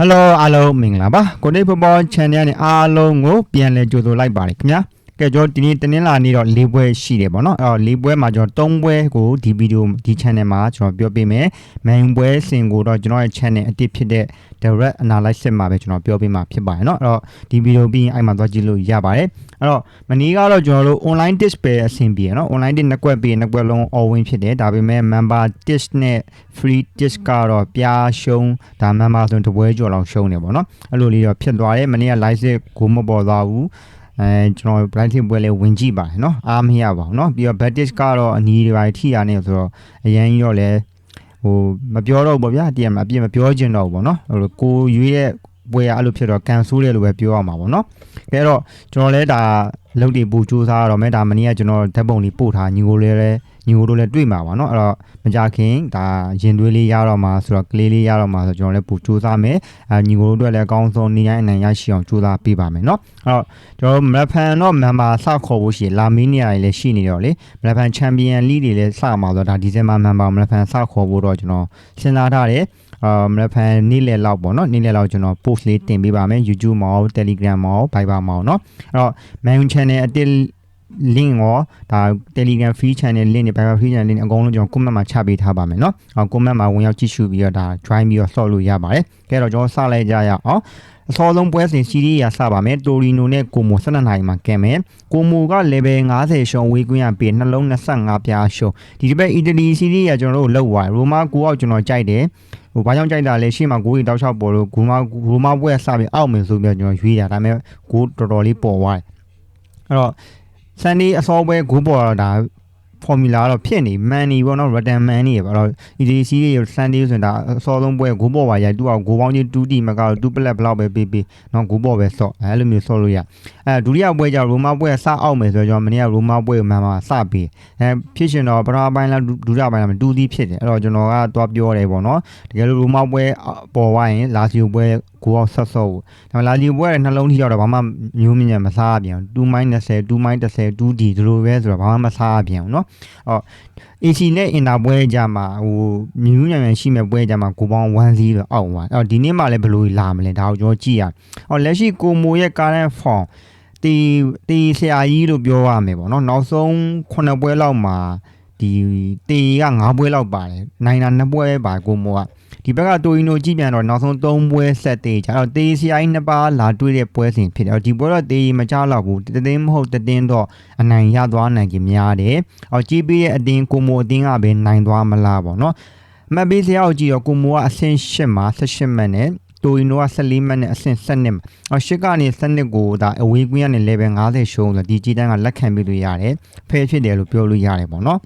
Hello အားလုံးမင်္ဂလာပါကိုနေပေါ်ပေါ် channel နဲ့အားလုံးကိုပြန်လည်ကြိုဆိုလိုက်ပါတယ်ခင်ဗျာ ကဲကျွန်တော်ဒီနေ့တနင်္လာနေ့တော့၄ပွဲရှိတယ်ပေါ့နော်အဲ့တော့၄ပွဲမှာကျွန်တော်၃ပွဲကိုဒီဗီဒီယိုဒီ channel မှာကျွန်တော်ပြောပြမယ် main ပွဲစဉ်ကိုတော့ကျွန်တော်ရဲ့ channel အတစ်ဖြစ်တဲ့ direct analysis မှာပဲကျွန်တော်ပြောပြမှာဖြစ်ပါတယ်เนาะအဲ့တော့ဒီဗီဒီယိုပြီးရင်အဲ့မှာသွားကြည့်လို့ရပါတယ်အဲ့တော့မနေ့ကတော့ကျွန်တော်တို့ online display အဆင်ပြေเนาะ online တစ်နှစ်ကွက်ပြီးနှစ်ကွက်လုံး all win ဖြစ်တယ်ဒါပေမဲ့ member disk နဲ့ free disk ကတော့ပြားရှုံးဒါ member ဆိုရင်တစ်ပွဲကျော်လောက်ရှုံးနေပေါ့เนาะအဲ့လိုလေးတော့ဖြစ်သွားတယ်မနေ့က live စစ်ကိုမပေါ်သွားဘူး အဲကျွန်တော် blind team ပွဲလေးဝင်ကြည့်ပါတယ်နော်အားမရပါဘူးနော်ပြီးတော့ Baptist ကတော့အနီးတွေပါထိရနေဆိုတော့အရန်ကြီးတော့လည်းဟိုမပြောတော့ဘူးဗျာတကယ်မအပြစ်မပြောချင်တော့ဘူးပေါ့နော်ဟိုကိုရွေးတဲ့ ပွဲကအဲ့လိုဖြစ်တော့ကန်ဆိုးတယ်လို့ပဲပြောရမှာပေါ့เนาะအဲတော့ကျွန်တော်လဲဒါလုပ်တွေပူစူးစားရတော့မယ်ဒါမနေ့ကကျွန်တော်ဓာတ်ပုံလေးပို့ထားညီကိုလေးလဲညီကိုတို့လည်းတွေ့မှာပါเนาะအဲ့တော့မကြခင်ဒါရင်သွေးလေးရတော့မှာဆိုတော့ကလေးလေးရတော့မှာဆိုတော့ကျွန်တော်လည်းပူစူးစားမယ်အဲညီကိုတို့အတွက်လည်းအကောင်းဆုံးနေတိုင်းအနိုင်ရရှိအောင်စူးစမ်းပေးပါမယ်เนาะအဲ့တော့ကျွန်တော်မရဖန်တော့မန်မာစခေါ်ဖို့ရှိရင်လာမီနီယာတွေလည်းရှိနေတော့လေမရဖန်ချန်ပီယံလိတွေလည်းစမှာဆိုတော့ဒါဒီဇင်ဘာမန်မာမရဖန်စခေါ်ဖို့တော့ကျွန်တော်စဉ်းစားထားတယ် အာမရဖန်နေ့လယ်လောက်ပေါ့နော်နေ့လယ်လောက်ကျွန်တော် post လေးတင်ပေးပါမယ် YouTube မှာရော Telegram မှာရော Viber မှာရောเนาะအဲ့တော့ main channel အတစ် link ရောဒါ Telegram free channel link တွေ Viber free channel link အကုန်လုံးကျွန်တော် comment မှာချပေးထားပါမယ်เนาะအော် comment မှာဝင်ရောက်ကြည့်ရှုပြီးတော့ဒါ join ပြီးတော့ slot လို့ရပါတယ်ကဲတော့ကျွန်တော်စလိုက်ကြရအောင်အစောဆုံးပွဲစဉ်စီးရီးရစပါမယ်တိုရီနိုနဲ့ကိုမို12နိုင်မှာကဲမယ်ကိုမိုက level 50ရှုံဝေးကွင်းရပေနှလုံး25ပြားရှုံဒီတစ်ပတ်အီတလီစီးရီးရကျွန်တော်တို့လောက်သွားရိုမာကိုအောက်ကျွန်တော်ကြိုက်တယ်ဟိုဘာကြောင့်ကြိုက်တာလဲရှေ့မှာဂိုးရီတောက်လျှောက်ပေါ်လို့ဂိုးမရိုမာပွဲစပြီးအောက်မယ်ဆိုပြီးတော့ကျွန်တော်ရွေးတာဒါပေမဲ့ဂိုးတော်တော်လေးပေါ်သွားတယ်အဲ့တော့ Sunday အစောပွဲဂိုးပေါ်တော့ဒါ formula တော့ဖြစ်နေ money ပေါ့နော် return money ပဲအဲ့တော့ EDC ရဲ့ Sunday ဆိုရင်ဒါအစောဆုံးပွဲဂိုးပေါ်ပါရိုက်သူကဂိုးပေါင်းကြီး2တီမကတော့2ပလက်ဘလောက်ပဲပေးပေးနော်ဂိုးပေါ်ပဲဆော့အဲ့လိုမျိုးဆော့လို့ရအဲဒုတိယပွဲကျရိုမာပွဲစအောက်မယ်ဆိုတော့ကျွန်တော်မနေ့ကရိုမာပွဲမှန်မှာစပေးအဲဖြစ်ရှင်တော့ပထမပိုင်းလားဒုတိယပိုင်းလားမတူသည်ဖြစ်တယ်အဲ့တော့ကျွန်တော်ကသွားပြောတယ်ပေါ့နော်တကယ်လို့ရိုမာပွဲပေါ်သွားရင်လာစီယိုပွဲ ကိုအောင်ဆက်ဆော့ဘူးဒါပေမဲ့လာစီယိုပွဲရဲ့နှလုံးထိရောက်တော့ဘာမှမျိုးမြင့်မစားပြန်2မိုင်း20 2မိုင်း10 2D ဒီလိုပဲဆိုတော့ဘာမှမစားပြန်ဘူးเนาะအော် AC နဲ့အင်တာပွဲကြမှာဟိုမြူးညံ့ညံ့ရှိမဲ့ပွဲကြမှာကိုပေါင်း1-0ပဲအောက်သွားအော်ဒီနေ့မှလည်းဘယ်လိုလာမလဲဒါကိုကျွန်တော်ကြည့်ရအော်လက်ရှိကိုမိုရဲ့ current form တီတီဆရာကြီးလို့ပြောရမယ်ပေါ့နော်နောက်ဆုံး9ပွဲလောက်မှာဒီတီက9ပွဲလောက်ပါတယ်နိုင်တာ2ပွဲပါကိုမိုက ဒီဘက်ကတိုရီနိုကြည့်ပြန်တော့နောက်ဆုံး3ပွဲဆက်တေးကြတော့တေးဆရာကြီးနှစ်ပါးလာတွေ့တဲ့ပွဲစဉ်ဖြစ်တယ်ဒီပွဲတော့တေးမကြတော့ဘူးတသိန်းမဟုတ်တသိန်းတော့အနိုင်ရသွားနိုင်ကြများတယ်အော်ကြည့်ပြီးတဲ့အတင်းကိုမိုအတင်းကပဲနိုင်သွားမလားပေါ့နော်မက်ဘေးဆရာကိုကြည့်တော့ကိုမိုကအဆင့်8မှာ18မှတ်နဲ့တိုရီနိုက14မှတ်နဲ့အဆင့်7မှာအော်ရှစ်ကနေ7ကိုဒါအဝေးကွင်းကနေ level 50ရှုံးဆိုဒီကြီးတန်းကလက်ခံပြီးလို့ရတယ်ဖဲဖြစ်တယ်လို့ပြောလို့ရတယ်ပေါ့နော်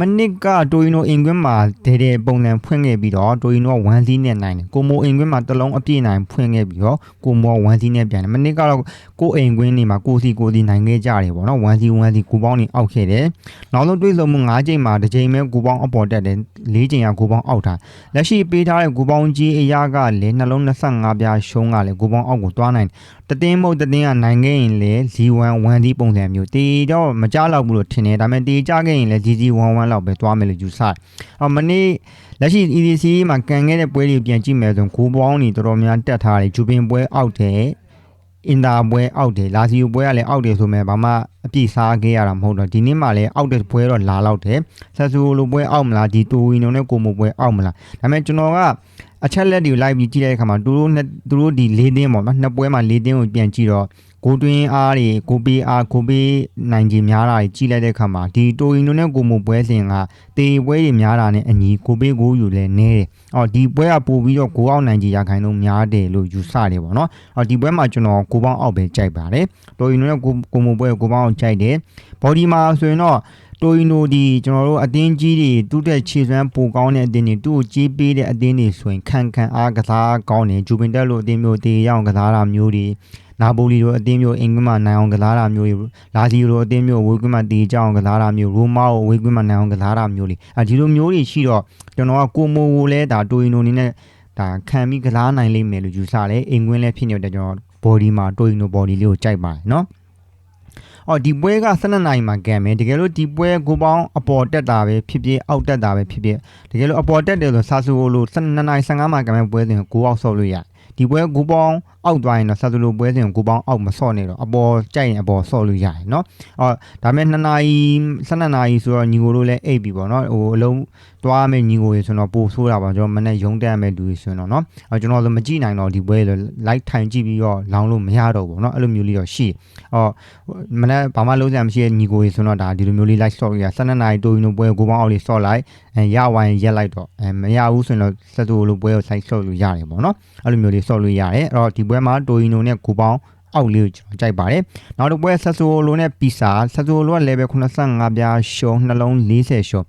မနစ်ကတိုရီနိုအင်ကွင်းမှာဒေဒေပုံစံဖွင့်ခဲ့ပြီးတော့တိုရီနိုက1စီးနဲ့နိုင်တယ်ကိုမိုအင်ကွင်းမှာတလုံးအပြည့်နိုင်ဖွင့်ခဲ့ပြီးတော့ကိုမိုက1စီးနဲ့ပြန်တယ်မနစ်ကတော့ကိုအိမ်ကွင်းနေမှာကိုစီကိုစီနိုင်ခဲ့ကြတယ်ပေါ့နော်1စီ1စီကိုပေါင်းနေအောက်ခဲ့တယ်နောက်ဆုံးတွေးဆုံမှု9ချိန်မှာတစ်ချိန်ပဲကိုပေါင်းအပေါ်တက်တယ်၄ချိန်ကကိုပေါင်းအောက်ထားလက်ရှိပေးထားတဲ့ကိုပေါင်းကြီးအရာကလည်းနှလုံး25ပြားရှုံးကလည်းကိုပေါင်းအောက်ကိုတွားနိုင်တတင်းမဟုတ်တတင်းကနိုင်ခဲ့ရင်လည်း G1 1စီပုံစံမျိုးတေတော့မကြတော့ဘူးလို့ထင်တယ်ဒါပေမဲ့တေကြခဲ့ရင်လည်း GG11 လောက်ပဲတွားမယ်လို့ယူဆတယ်အော်မနေ့လက်ရှိ EDC မှာကန်ခဲ့တဲ့ပွဲတွေပြန်ကြည့်မယ်ဆိုရင်ကိုပေါင်းနေတော်တော်များတက်ထားတယ်ဂျူပင်ပွဲအောက်တယ်အင်တာပွဲအောက်တယ်လာစီယိုပွဲကလည်းအောက်တယ်ဆိုမဲ့ဘာမှအပြည့်စားခဲ့ရတာမဟုတ်တော့ဒီနေ့မှလည်းအောက်တဲ့ပွဲတော့လာတော့တယ်ဆက်ဆူလိုပွဲအောက်မလားဒီတိုဝီနိုနဲ့ကိုမိုပွဲအောက်မလားဒါပေမဲ့ကျွန်တော်က အချက်လက်တွေကိုလိုက်ပြီးကြည့်တဲ့အခါမှာသူတို့နှစ်သူတို့ဒီ၄သင်းပေါ့နော်နှစ်ပွဲမှာ၄သင်းကိုပြန်ကြည့်တော့ကိုတွင်းအားတွေကိုပေးအားကိုပေးနိုင်ခြင်းများတာကြီးလိုက်တဲ့အခါမှာဒီတိုအီနိုနဲ့ကိုမိုပွဲစဉ်ကတေပွဲတွေများတာနဲ့အညီကိုပေးကိုယူလဲနေတယ်။အော်ဒီပွဲကပို့ပြီးတော့ကိုအောင်နိုင်ခြင်းရခိုင်တော့များတယ်လို့ယူဆတယ်ပေါ့နော်။အော်ဒီပွဲမှာကျွန်တော်ကိုပေါင်းအောက်ပဲကြိုက်ပါတယ်။တိုအီနိုနဲ့ကိုကိုမိုပွဲကိုပေါင်းအောင်ကြိုက်တယ်။ဘော်ဒီမှာဆိုရင်တော့ တိုအီနိုဒီကျွန်တော်တို့အတင်းကြီးတွေတူးတဲ့ခြေစွမ်းပိုကောင်းတဲ့အတင်းတွေသူ့ကိုကြီးပေးတဲ့အတင်းတွေဆိုရင်ခံခံအားကစားကောင်းတယ်ဂျူပင်တက်လို့အတင်းမျိုးတေရအောင်ကစားတာမျိုးတွေနာပိုလီတို့အတင်းမျိုးအင်္ဂလန်မှာနိုင်အောင်ကစားတာမျိုးတွေလာစီတို့အတင်းမျိုးဝေးကွင်းမှာတေကြအောင်ကစားတာမျိုးရိုမာကိုဝေးကွင်းမှာနိုင်အောင်ကစားတာမျိုးတွေအဲဒီလိုမျိုးတွေရှိတော့ကျွန်တော်ကကိုမိုကိုလည်းဒါတိုအီနိုအနေနဲ့ဒါခံပြီးကစားနိုင်လိမ့်မယ်လို့ယူဆတယ်အင်္ဂလန်လည်းဖြစ်နေတဲ့ကျွန်တော် body မှာတိုအီနို body လေးကိုကြိုက်ပါတယ်နော် အော်ဒီပွဲက12နိုင်မှာကန်မယ်တကယ်လို့ဒီပွဲကိုပေါင်းအပေါ်တက်တာပဲဖြစ်ဖြစ်အောက်တက်တာပဲဖြစ်ဖြစ်တကယ်လို့အပေါ်တက်တယ်ဆိုဆာဆူလို12နိုင်15မှာကန်မယ်ပွဲစဉ်ကိုအောက်ဆော့လို့ရတယ် ဒီပွဲကိုပေါင်းအောက်သွားရင်တော့ဆာဆူလိုပွဲစဉ်ကိုပေါင်းအောက်မဆော့နဲ့တော့အပေါ်ကြိုက်ရင်အပေါ်ဆော့လို့ရတယ်เนาะအော်ဒါပေမဲ့2နာရီ12နာရီဆိုတော့ညီကိုတို့လည်းအိပ်ပြီပေါ့เนาะဟိုအလုံးသွားမယ်ညီကိုရေဆိုတော့ပို့ဆိုးတာပါကျွန်တော်မနေ့ရုံးတက်မယ်လူတွေဆိုရင်တော့เนาะအော်ကျွန်တော်လည်းမကြည့်နိုင်တော့ဒီပွဲလေ live ထိုင်ကြည့်ပြီးတော့လောင်းလို့မရတော့ဘူးเนาะအဲ့လိုမျိုးလေးတော့ရှိအော်မနေ့ဘာမှလုံးစရာမရှိတဲ့ညီကိုရေဆိုတော့ဒါဒီလိုမျိုးလေး live story ရ12နာရီတိုးရင်တော့ပွဲကိုပေါင်းအောက်လေးဆော့လိုက်အဲရဝိုင်းရက်လိုက်တော့အဲမရဘူးဆိုရင်တော့စက်တူလိုပွဲကို site ဆော့လို့ရတယ်ပေါ့เนาะအဲ့လိုမျိုးလေး ဆော့လို့ရတယ်အဲ့တော့ဒီပွဲမှာတိုအီနိုနဲ့ကိုပေါင်းအောက်လေးကိုကျွန်တော်ကြိုက်ပါတယ်နောက်တစ်ပွဲဆက်ဆိုလိုနဲ့ပီဆာဆက်ဆိုလိုက level 85ပြားရှုံးနှလုံး40ရှုံး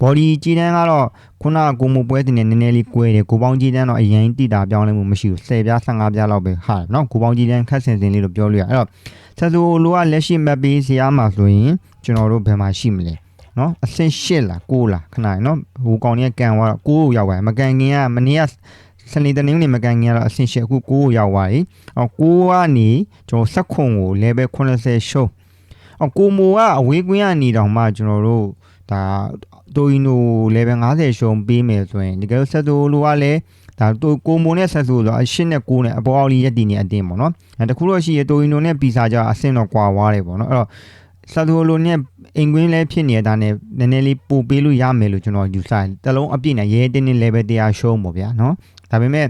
ဘော်ဒီကြီးတန်းကတော့ခုနကကိုမိုပွဲတင်နေနည်းနည်းလေးကွဲတယ်ကိုပေါင်းကြီးတန်းတော့အရင်တိတာပြောင်းလဲမှုမရှိဘူး10ပြား15ပြားလောက်ပဲဟာတယ်နော်ကိုပေါင်းကြီးတန်းခက်ဆင်ဆင်လေးလို့ပြောလို့ရအဲ့တော့ဆက်ဆိုလိုကလက်ရှိ map ပေးဇာမှာဆိုရင်ကျွန်တော်တို့ဘယ်မှာရှိမလဲနော်အဆင့်၈လား၉လားခဏနော်ဟိုကောင်ကြီးကန်သွားတော့၉ကိုရောက်ပါတယ်မကန်ခင်ကမနေ့က စနေတနင်္ဂနွေမကန်ခင်ကတော့အဆင့်၈အခု9ရောက်သွားပြီအော်9ကနေကျွန်တော်စက်ခွန်ကို level 80ရှုံးအော်ကိုမိုကအဝေးကွင်းကနေတောင်မှကျွန်တော်တို့ဒါတိုအီနို level 50ရှုံးပေးမယ်ဆိုရင်တကယ်ဆက်သူလိုကလည်းဒါတိုကိုမိုနဲ့ဆက်ဆိုတော့အရှင်းနဲ့9နဲ့အပေါ်အောက်လေးရက်တည်နေအတင်းပေါ့နော်အဲတခုတော့ရှိရတိုအီနိုနဲ့ပီစာကြအဆင့်တော့ကွာွားတယ်ပေါ့နော်အဲ့တော့ဆာဒိုလိုနဲ့အင်ကွင်းလည်းဖြစ်နေတာနဲ့နည်းနည်းလေးပို့ပေးလို့ရမယ်လို့ကျွန်တော်ယူဆတယ်တလုံးအပြည့်နဲ့ရဲတင်းတင်း level 100ရှုံးပေါ့ဗျာနော် ဒါပေမဲ့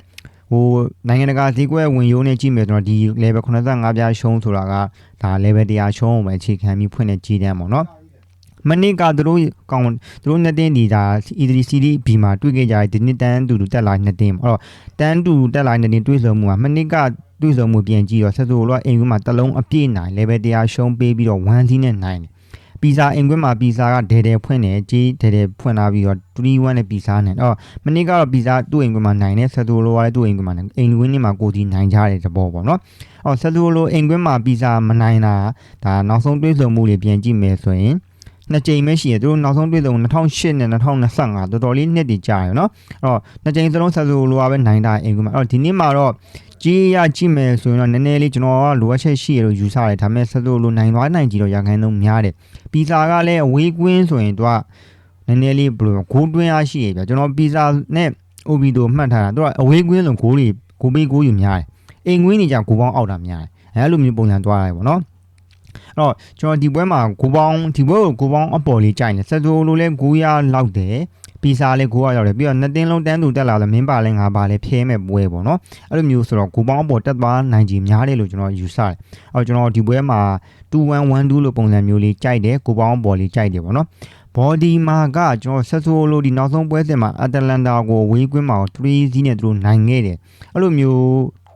ဟိုနိုင်ငံတကာဈေးကွက်ဝင်ရိုးနဲ့ကြည့်မယ်ဆိုတော့ဒီ level 85ပြားရှုံးဆိုတာကဒါ level 100ရှုံးအောင်ပဲအခြေခံပြီးဖွင့်တဲ့ကြီးတန်းပေါ့နော်မနစ်ကသူတို့ကောင်သူတို့နှစ်တင်းဒီဒါ E3 CD B မှာတွေ့ခဲ့ကြတဲ့ဒီနှစ်တန်းတူတူတက်လာနှစ်တင်းပေါ့အဲ့တော့တန်းတူတက်လာနှစ်တင်းတွေ့ဆုံမှုကမနစ်ကတွေ့ဆုံမှုပြန်ကြည့်တော့ဆက်ဆိုတော့အိမ်ကွင်းမှာတလုံးအပြည့်နိုင် level 100ရှုံးပေးပြီးတော့1စီးနဲ့နိုင်တယ် ပီဇာအင်ကွင်းမှာပီဇာကဒဲဒဲဖွင့်တယ်ကြီးဒဲဒဲဖွင့်လာပြီးတော့3-1နဲ့ပီဇာနဲ့အော်မနေ့ကတော့ပီဇာသူ့အင်ကွင်းမှာနိုင်တယ်ဆက်သူလိုကလည်းသူ့အင်ကွင်းမှာနိုင်အင်ကွင်းနဲ့မှာကိုကြီးနိုင်ကြတဲ့သဘောပေါ့နော်အော်ဆက်သူလိုအင်ကွင်းမှာပီဇာမနိုင်တာဒါနောက်ဆုံးတွေးဆုံမှုတွေပြန်ကြည့်မယ်ဆိုရင် နှစ်ကြိမ်ပဲရှိရသူတို့နောက်ဆုံးတွေ့ဆုံ2008နဲ့2025တော်တော်လေးနှစ်တည်ကြာရယ်နော်အဲ့တော့နှစ်ကြိမ်စလုံးဆက်ဆိုလိုပါပဲနိုင်တာအင်ကွင်းမှာအဲ့တော့ဒီနေ့မှာတော့ကြီးရကြည့်မယ်ဆိုရင်တော့နည်းနည်းလေးကျွန်တော်ကလိုအပ်ချက်ရှိရလို့ယူဆတယ်ဒါပေမဲ့ဆက်ဆိုလိုနိုင်သွားနိုင်ကြည့်တော့ရခိုင်နှုန်းများတယ်ပီဇာကလည်းအဝေးကွင်းဆိုရင်သူကနည်းနည်းလေးဘယ်လိုဂိုးတွင်းအားရှိရပြကျွန်တော်ပီဇာနဲ့အိုဘီတိုမှတ်ထားတာသူကအဝေးကွင်းဆိုဂိုးတွေဂိုးပေးဂိုးယူများတယ်အိမ်ကွင်းနေကြဂိုးပေါင်းအောက်တာများတယ်အဲလိုမျိုးပုံစံသွားရတယ်ပေါ့နော် အဲ့တော့ကျွန်တော်ဒီပွဲမှာဂိုးပေါင်းဒီပွဲကိုဂိုးပေါင်းအပေါ်လေးကြိုက်နေဆက်ဆိုလိုလဲဂိုးရလောက်တယ်ပီစာလေးကိုကရောက်တယ်ပြီးတော့နှစ်တင်းလုံးတန်းသူတက်လာလဲမင်းပါလဲငါပါလဲဖျဲမဲ့ပွဲပေါ့နော်အဲ့လိုမျိုးဆိုတော့ကိုပေါင်းအပေါ်တက်သွားနိုင်ကြီးများတယ်လို့ကျွန်တော်ယူဆတယ်အော်ကျွန်တော်ဒီပွဲမှာ2112လို့ပုံစံမျိုးလေးကြိုက်တယ်ကိုပေါင်းအပေါ်လေးကြိုက်တယ်ပေါ့နော်ဘော်ဒီမာကကျွန်တော်ဆက်ဆိုလိုဒီနောက်ဆုံးပွဲစဉ်မှာအတလန်တာကိုဝေးကွင်းမှာ3စီးနဲ့သူတို့နိုင်ခဲ့တယ်အဲ့လိုမျိုး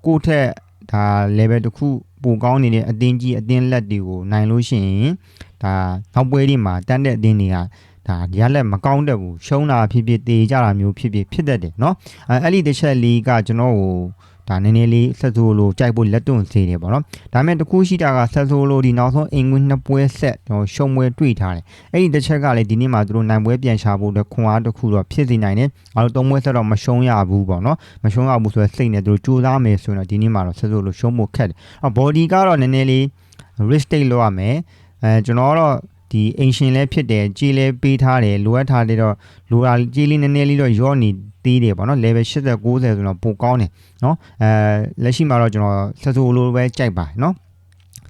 ကိုထက်ဒါ level တစ်ခု ပိုကောင်းနေတဲ့အတင်းကြီးအတင်းလက်တွေကိုနိုင်လို့ရှိရင်ဒါနောက်ပွဲတွေမှာတန်းတဲ့အတင်းတွေကဒါရလက်မကောင်းတတ်ဘူးရှုံးတာဖြစ်ဖြစ်တေကြတာမျိုးဖြစ်ဖြစ်ဖြစ်တတ်တယ်เนาะအဲအဲ့ဒီတစ်ချက်လေးကကျွန်တော်ကို ဒါနည်းနည်းလေးဆက်ဆိုလိုကြိုက်ဖို့လက်တွန့်စေတယ်ပေါ့နော်ဒါပေမဲ့တခုရှိတာကဆက်ဆိုလိုဒီနောက်ဆုံးအင်ကွင်းနှစ်ပွဲဆက်ကျွန်တော်ရှုံပွဲတွေ့ထားတယ်အဲ့ဒီတစ်ချက်ကလည်းဒီနေ့မှာသူတို့နိုင်ပွဲပြန်ရှာဖို့အတွက်ခွန်အားတစ်ခုတော့ဖြစ်စေနိုင်တယ်အားလုံးသုံးပွဲဆက်တော့မရှုံးရဘူးပေါ့နော်မရှုံးရဘူးဆိုတော့စိတ်နဲ့သူတို့ကြိုးစားမယ်ဆိုရင်တော့ဒီနေ့မှာတော့ဆက်ဆိုလိုရှုံးဖို့ခက်တယ်အော် body ကတော့နည်းနည်းလေး risk take လုပ်ရမယ်အဲကျွန်တော်ကတော့ ဒီအင်ရှင်လည်းဖြစ်တယ်ကြေးလည်းပေးထားတယ်လိုအပ်ထားတယ်တော့လိုတာကြေးလေးနည်းနည်းလေးတော့ရော့နေသေးတယ်ပေါ့နော် level 80 90ဆိုတော့ပိုကောင်းတယ်နော်အဲလက်ရှိမှာတော့ကျွန်တော်ဆက်ဆိုလိုပဲကြိုက်ပါနော်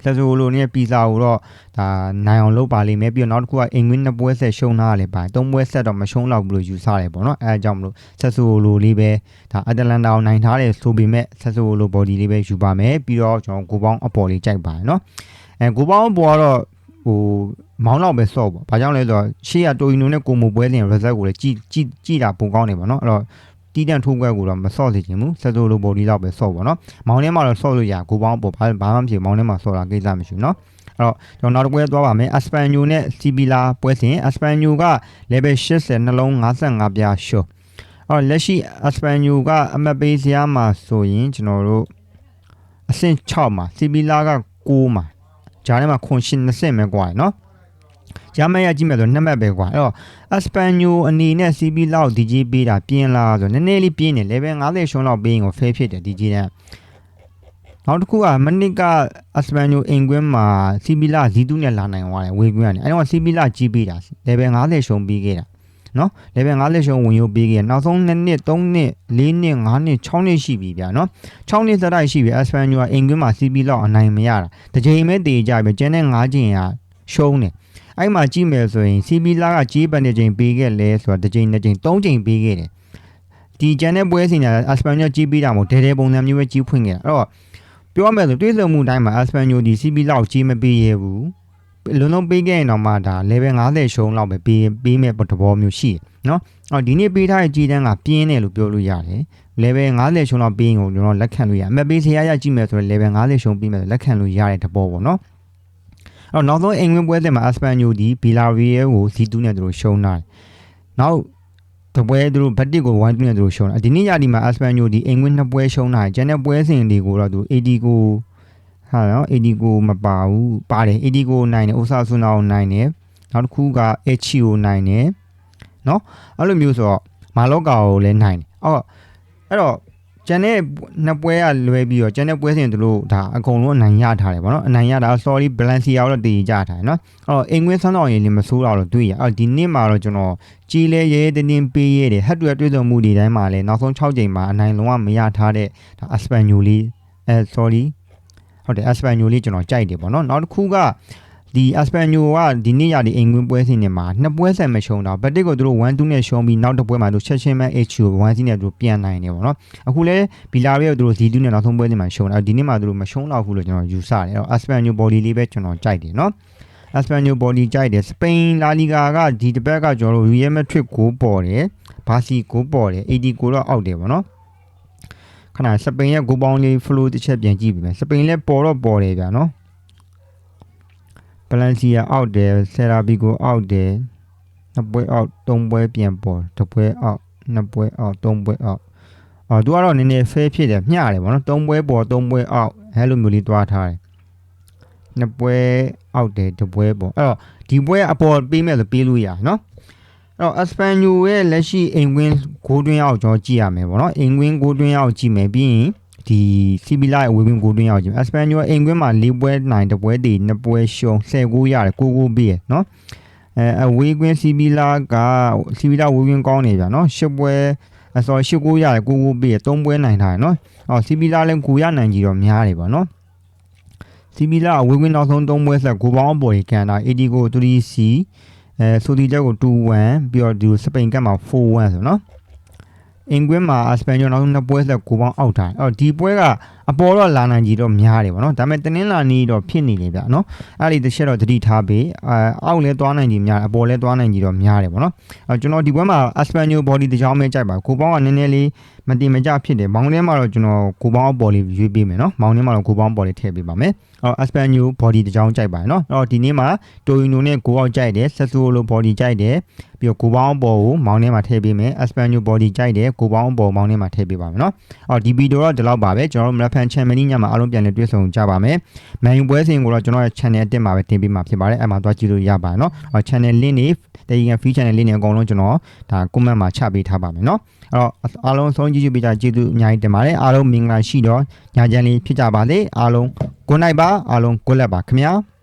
ဆက်ဆိုလိုနဲ့ပီဇာကိုတော့ဒါနိုင်အောင်လုပ်ပါလိမ့်မယ်ပြီးတော့နောက်တစ်ခုကအင်္ဂွင်းနှစ်ပွဲဆက်ရှုံးထားရတယ်ပါသုံးပွဲဆက်တော့မရှုံးတော့ဘူးလို့ယူဆတယ်ပေါ့နော်အဲအကြောင်းမလို့ဆက်ဆိုလိုလေးပဲဒါအတလန်တာကိုနိုင်ထားတယ်ဆိုပေမဲ့ဆက်ဆိုလို body လေးပဲယူပါမယ်ပြီးတော့ကျွန်တော်ကိုပေါင်းအပေါ်လေးကြိုက်ပါတယ်နော်အဲကိုပေါင်းအပေါ်ကတော့ ဟိုမောင်းတော့ပဲဆော့ပေါ့။ဘာကြောင့်လဲဆိုတော့ရှေ့ကတိုယီနိုနဲ့ကိုမိုပွဲစဉ် result ကိုလည်းကြည့်ကြည့်ကြည့်တာပုံကောင်းနေပါတော့။အဲ့တော့တီးတန့်ထိုးကွက်ကိုတော့မဆော့စေချင်ဘူး။ဆက်ဆိုလိုဘော်ဒီတော့ပဲဆော့ပေါ့နော်။မောင်းထဲမှာတော့ဆော့လို့ရကိုပေါင်းပေါ့ဘာဘာမှမဖြစ်မောင်းထဲမှာဆော့တာကိစ္စမရှိဘူးနော်။အဲ့တော့ကျွန်တော်နောက်တစ်ပွဲသွားပါမယ်။ Aspanyo နဲ့ Sibila ပွဲစဉ် Aspanyo က level 80နှလုံး55ပြားရှုအော်လက်ရှိ Aspanyo ကအမတ်ပေးစရာမှာဆိုရင်ကျွန်တော်တို့အဆင့်6မှာ Sibila က9မှာ ဂျားထဲမှာခွန်ရှင်20ပဲကွာနော်ရမရကြည့်မယ်ဆိုနှစ်မှတ်ပဲကွာအဲ့တော့ Espanyol အနေနဲ့ CB လောက် DJ ပေးတာပြင်းလားဆိုနည်းနည်းလေးပြင်းတယ် level 50ရှုံးလောက်ပေးရင်ကို fail ဖြစ်တယ် DJ တန်းနောက်တစ်ခုကမနစ်ကအစပန်ညိုအင်ကွင်းမှာစီဘီလာဇီတူးနဲ့လာနိုင်သွားတယ်ဝေကွင်းကနေအဲတော့စီဘီလာကြီးပေးတာလေဗယ်50ရှုံးပြီးခဲ့တာ နော် level 50ရှုံးဝင်ရုပ်ပေးခဲ့နောက်ဆုံး2နှစ်3နှစ်4နှစ်5နှစ်6နှစ်ရှိပြီဗျာနော်6နှစ်စတိုက်ရှိပြီအစပန်ညိုကအင်ကွင်းမှာစီဘီလာအနိုင်မရတာတစ်ချိန်ပဲတည်ကြပြီကျန်တဲ့5ချိန်ကရှုံးတယ်အဲ့မှာကြည့်မယ်ဆိုရင်စီဘီလာကကြီးပတ်နေချိန်ပေးခဲ့လဲဆိုတော့တစ်ချိန်တစ်ချိန်3ချိန်ပေးခဲ့တယ်ဒီကျန်တဲ့ပွဲစဉ်ကအစပန်ညိုကြီးပေးတာမဟုတ်ဒဲဒဲပုံစံမျိုးပဲကြီးဖွင့်ခဲ့တာအဲ့တော့ပြောရမယ်ဆိုတွေးဆုံမှုတိုင်းမှာ Aspanyo ဒီ CP လောက်ကြီးမပေးရဘူး လုံးလုံးပေးခဲ့ရင်တော့မှဒါ level 50ရှုံးလောက်ပဲပေးပေးမဲ့သဘောမျိုးရှိတယ်နော်အော်ဒီနေ့ပေးထားတဲ့ကြီးတန်းကပြင်းတယ်လို့ပြောလို့ရတယ် level 50ရှုံးလောက်ပေးရင်ကိုကျွန်တော်လက်ခံလို့ရအမပေးစရာရကြည့်မယ်ဆိုရင် level 50ရှုံးပေးမယ်ဆိုလက်ခံလို့ရတဲ့သဘောပေါ့နော်အော်နောက်ဆုံးအင်္ဂလန်ပွဲစဉ်မှာ Aspanyo ဒီ Villarreal ကို C2 နဲ့သူတို့ရှုံးတာနောက်တပွဲသူတို့ဘတ်တစ်ကို1-2နဲ့သူတို့ရှုံးတာဒီနေ့ညဒီမှာ Aspanyo ဒီအင်္ဂလန်နှစ်ပွဲရှုံးတာကျန်တဲ့ပွဲစဉ်တွေကိုတော့သူ AD ကို ဟာနော် AD ကိုမပါဘူးပါတယ် AD ကိုနိုင်တယ် Osasuna ကိုနိုင်တယ်နောက်တစ်ခုက Echi ကိုနိုင်တယ်နော်အဲ့လိုမျိုးဆိုတော့မာလော့ကာကိုလည်းနိုင်တယ်အော်အဲ့တော့ကျန်တဲ့နှစ်ပွဲကလွဲပြီးတော့ကျန်တဲ့ပွဲစဉ်တို့ဒါအကုန်လုံးအနိုင်ရထားတယ်ဗောနော်အနိုင်ရတာ sorry Valencia ကိုတော့တည်ကြထားတယ်နော်အဲ့တော့အင်္ဂလန်ဆန်းတော်ရင်လည်းမဆိုးတော့လို့တွေ့ရအဲ့ဒီနေ့မှာတော့ကျွန်တော်ကြီးလဲရဲတင်းတင်းပေးရတယ်ဟက်တူတွေ့ဆုံမှုတွေတိုင်းမှာလည်းနောက်ဆုံး6ချိန်မှာအနိုင်လုံးဝမရထားတဲ့ဒါအစပန်ညိုလေးအဲ sorry ဟုတ်တယ်အစပန်ညိုလေးကျွန်တော်ကြိုက်တယ်ဗောနော်နောက်တစ်ခုကဒီအစပန်ညိုကဒီနေ့ရဒီအင်္ဂလန်ပွဲစဉ်တွေမှာနှစ်ပွဲဆက်မရှုံတော့ဘတ်တစ်ကိုသူတို့1-2နဲ့ရှုံးပြီးနောက်တစ်ပွဲမှာသူချက်ချင်းပဲ H ကို1-0နဲ့သူတို့ပြန်နိုင်တယ်ဗောနော်အခုလဲဘီလာရီကိုသူတို့ Z2 နဲ့နောက်ဆုံးပွဲစဉ်မှာရှုံးတယ်ဒီနေ့မှာသူတို့မရှုံးတော့ဘူးလို့ကျွန်တော်ယူဆတယ်အဲ့တော့အစပန်ညို body လေးပဲကျွန်တော်ကြိုက်တယ်နော်အစပန်ညိုဘော်လီကြိုက်တယ်စပိန်လာလီဂါကဒီတစ်ပတ်ကကျွန်တော်တို့ Real Madrid ကိုပေါ်တယ်ဘာစီကိုပေါ်တယ် AD ကိုတော့အောက်တယ်ဗောနော် ခဏစပိန်ရဲ့ဂိုးပေါင်းလေး flow တစ်ချက်ပြန်ကြည့်ပြီမယ်စပိန်လည်းပေါ်တော့ပေါ်တယ်ဗျာနော်ဘလန်စီယာအောက်တယ်ဆယ်ရာဘီကိုအောက်တယ်နှစ်ပွဲအောက်သုံးပွဲပြန်ပေါ်တစ်ပွဲအောက်နှစ်ပွဲအောက်သုံးပွဲအောက်အော်သူကတော့နည်းနည်း fair ဖြစ်တယ်မျှတယ်ဗောနော်သုံးပွဲပေါ်သုံးပွဲအောက်အဲလိုမျိုးလေးတွားထားတယ်နှစ်ပွဲအောက်တယ်တစ်ပွဲပေါ့အဲ့တော့ဒီပွဲအပေါ်ပေးမဲ့ဆိုပေးလို့ရနော်အဲ့ တော့ Espanyol ရဲ့လက်ရှိအိမ်ဝင်းဂိုးတွင်းအောင်ကျွန်တော်ကြည့်ရမယ်ပေါ့နော်အိမ်ဝင်းဂိုးတွင်းအောင်ကြည့်မယ်ပြီးရင်ဒီ Sibila ရဲ့ဝေဝင်းဂိုးတွင်းအောင်ကြည့်မယ် Espanyol အိမ်ဝင်းမှာ၄ပွဲနိုင်တစ်ပွဲတည်နှစ်ပွဲရှုံး10ဂိုးရတယ်9ဂိုးပေးရနော်အဲအဝေးကွင်း Sibila က Sibila ဝေဝင်းကောင်းနေဗျာနော်10ပွဲအစော10ဂိုးရတယ်9ဂိုးပေးရ3ပွဲနိုင်ထားတယ်နော်အော် Sibila လည်းဂိုးရနိုင်ကြီးတော့များတယ်ပေါ့နော်စီမီလာအဝေးဝင်းနောက်ဆုံး၃ပွဲဆက်ဂိုးပေါင်းပေါ်ရီကန်တာ80ကို 3C အဲဆိုဒီချက်ကို2-1ပြီးတော့ဒီစပိန်ကတ်မှာ4-1ဆိုနော် အင်ကွင်းမှာအစပန်ညိုနောက်ဆုံးနှစ်ပွဲဆက်ဂိုးပေါင်းအောက်ထားအော်ဒီပွဲကအပေါ်တော့လာနိုင်ကြီးတော့များတယ်ဗောနော်ဒါပေမဲ့တနင်္လာနေ့တော့ဖြစ်နေလေဗျာနော်အဲ့ဒီတစ်ချက်တော့သတိထားပေးအဲအောက်လဲသွားနိုင်ကြီးများအပေါ်လဲသွားနိုင်ကြီးတော့များတယ်ဗောနော်အဲကျွန်တော်ဒီပွဲမှာအစပန်ညိုဘော်ဒီတစ်ချောင်းပဲကြိုက်ပါဂိုးပေါင်းကနည်းနည်းလေးမတင်မကြဖြစ်တယ်မောင်းထဲမှာတော့ကျွန်တော်ဂိုးပေါင်းအပေါ်လေးရွေးပေးမယ်နော်မောင်းထဲမှာတော့ဂိုးပေါင်းအပေါ်လေးထည့်ပေးပါမယ်အော်အစပန်ညိုဘော်ဒီတစ်ချောင်းကြိုက်ပါတယ်နော်အော်ဒီနေ့မှာတိုယီနိုနဲ့ဂိုးအောက်ကြိုက်တယ်ဆက်ဆိုလိုဘော်ဒီကြိုက်တယ်ပြီးတော့ဂိုးပေါင်းအပေါ်ကိုမောင်းထဲမှာထည့်ပေးမယ်အစပန်ညိုဘော်ဒီကြိုက်တယ်ဂိုးပေါင်းအပေါ်မောင်းထဲမှာထည့်ပေးပါမယ်နော်အော်ဒီဗီဒီယိုတော့ဒီလောက်ပါပဲကျွန်တော်တို့မလဖန်ချန်မနီညမှာအားလုံးပြန်လည်တွေ့ဆုံကြပါမယ်မန်ယူပွဲစဉ်ကိုတော့ကျွန်တော်ရဲ့ channel အတက်မှာပဲတင်ပေးမှာဖြစ်ပါတယ်အဲ့မှာသွားကြည့်လို့ရပါတယ်နော်အော် channel link တွေတေယီကန် free channel link တွေအကုန်လုံးကျွန်တော်ဒါ comment မှာချပေးထားပါမယ်နော်အဲ့တော့အားလုံးဆုံးကြည့်ကြပေးကြကျေးဇူးအများကြီးတင်ပါတယ်အားလုံးမင်္ဂလာရှိတော့ညချမ်းလေးဖြစ်ကြပါစေအားလုံး good night ပါအားလုံး good luck ပါခင်ဗျာ